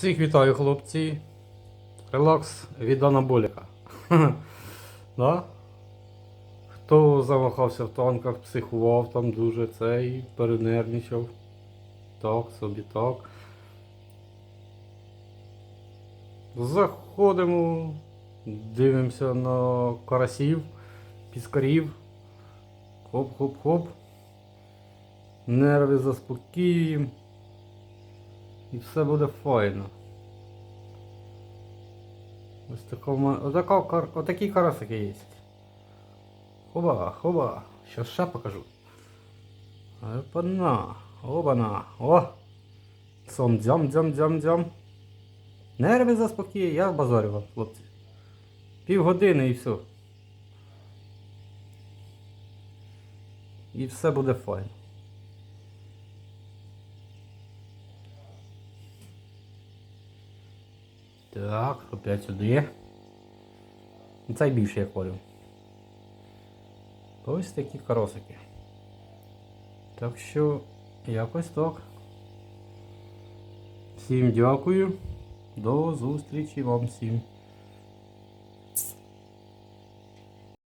Всіх вітаю, хлопці. Релакс від анаболіка. да? Хто замахався в танках, психував там дуже цей, перенервничав. Так, собі так. Заходимо, дивимося на карасів, піскарів. Хоп-хоп-хоп. Нерви заспокіюємо. І все буде файно. Ось такому, отака, кар- отакі карасики є. Хоба, хоба. Щас ще покажу. Опана, обана. О! Сом дзям дзям дзям дзям. Нерви заспокій, я базарю вам, хлопці. Півгодини і все. І все буде файно. Так, опять сюди. Цей більше я хвалю. Ось такі каросики. Так що, якось так. Всім дякую. До зустрічі вам всім.